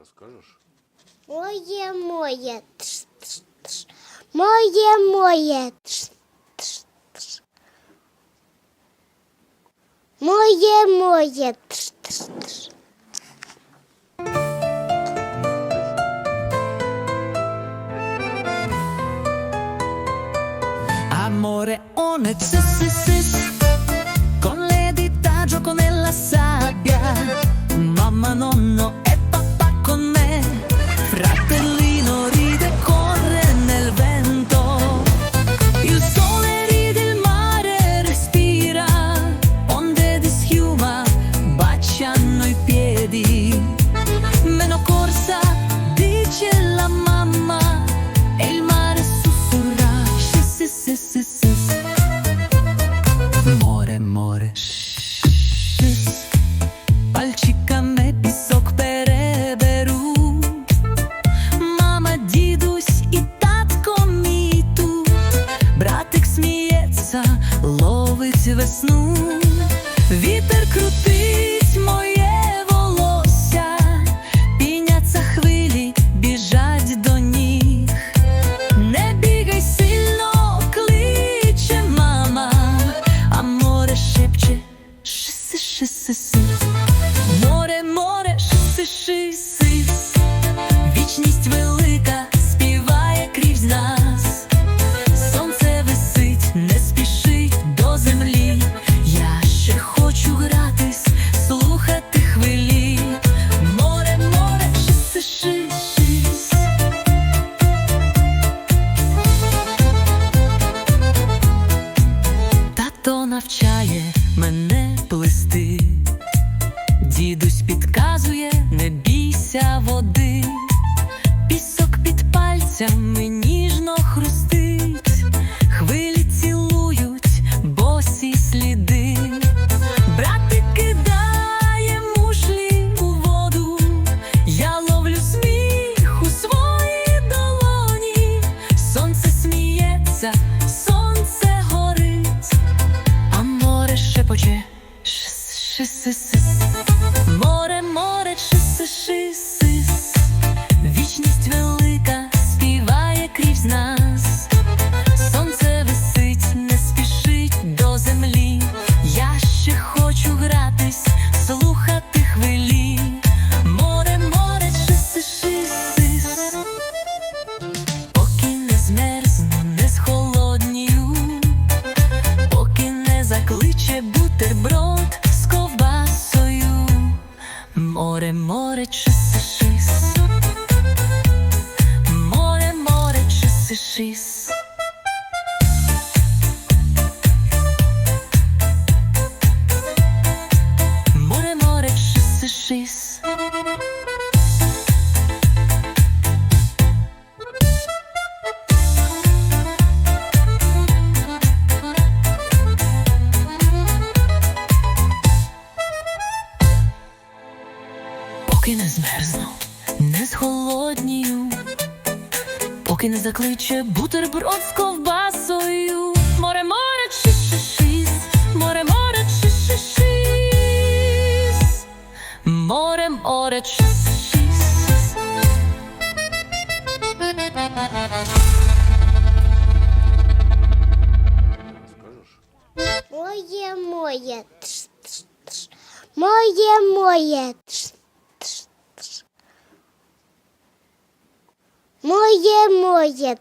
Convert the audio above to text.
Розкажеш? Моє моє. Тш, тш, тш. Моє моє. Тш, тш, тш. Моє моє. Тш, тш, тш. Amore on it, sis, sis, sis. Весну. Вітер крутить моє волосся, піняться хвилі, біжать до ніг. Не бігай сильно, кличе мама, а море шепче шиси, шиси, сис. Навчає мене плести, дідусь підказує, не бійся води, пісок під пальцями море шепоче шис, шисисис. Море, чисишис. Море, море, чисишис. Поки не змерзну, не зголоднію, поки не закличе бутерброд з ковбасою. Море, море, чи-ши-шис, море, море, чи-ши-шис. Море, море, чи-ши-шис. Моє моє. Тш. Моє моє. Тш, тш, тш. Моє моє.